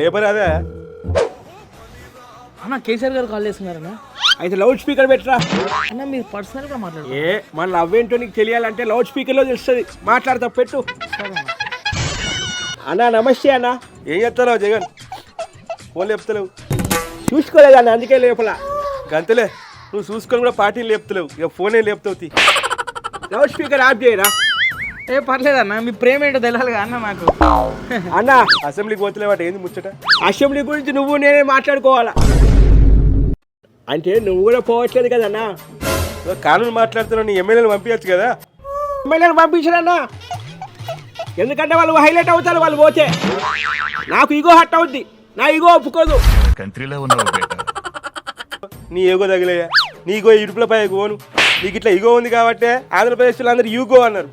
Labour అదే. అన్న కేసీఆర్ గారు కాల్ చేస్తున్నారన్న. అయితే లౌడ్ స్పీకర్ పెట్టరా? అన్న మీరు పర్సనల్గా మాట్లాడు ఏ మన లవ్ ఏంటో నీకు తెలియాలంటే లౌడ్ స్పీకర్లో తెలుస్తుంది. మాట్లాడతా పెట్టు. అన్నా నమస్తే అన్న. ఏం చెప్తారావు జగన్? ఫోన్ లేపుతలేవు. చూసుకోలేదు అన్న అందుకే లేపల. గంతలే నువ్వు చూసుకొని కూడా పార్టీలు లేపుతలేవు. ఇక ఫోనే లేపుతావు. లౌడ్ స్పీకర్ ఆఫ్ చేయరా? ఏ పర్లేదన్న మీ ప్రేమ ఏంటో తెలియాలి అన్న నాకు అన్న అసెంబ్లీకి పోతలేవాట ఏంది ముచ్చట? అసెంబ్లీ గురించి నువ్వు నేనే మాట్లాడుకోవాలా? అంటే నువ్వు కూడా పోవట్లేదు కదన్నా కానూరు మాట్లాడుతున్నావు నీ ఎమ్మెల్యేలు పంపించచ్చు కదా? ఎమ్మెల్యేలు పంపించడన్నా ఎందుకంటే వాళ్ళు హైలైట్ అవుతారు వాళ్ళు పోతే. నాకు ఈగో హట్ అవుద్ది. నా ఈగో ఒప్పుకోదు. కంట్రీలో ఉన్నావు బేట. నీ ఈగో తగిలేయా? నీ ఈగో ఇడుపులపై పోను. నీకు ఇట్లా ఈగో ఉంది కాబట్టి ఆంధ్రప్రదేశ్లో అందరు యూగో అన్నారు.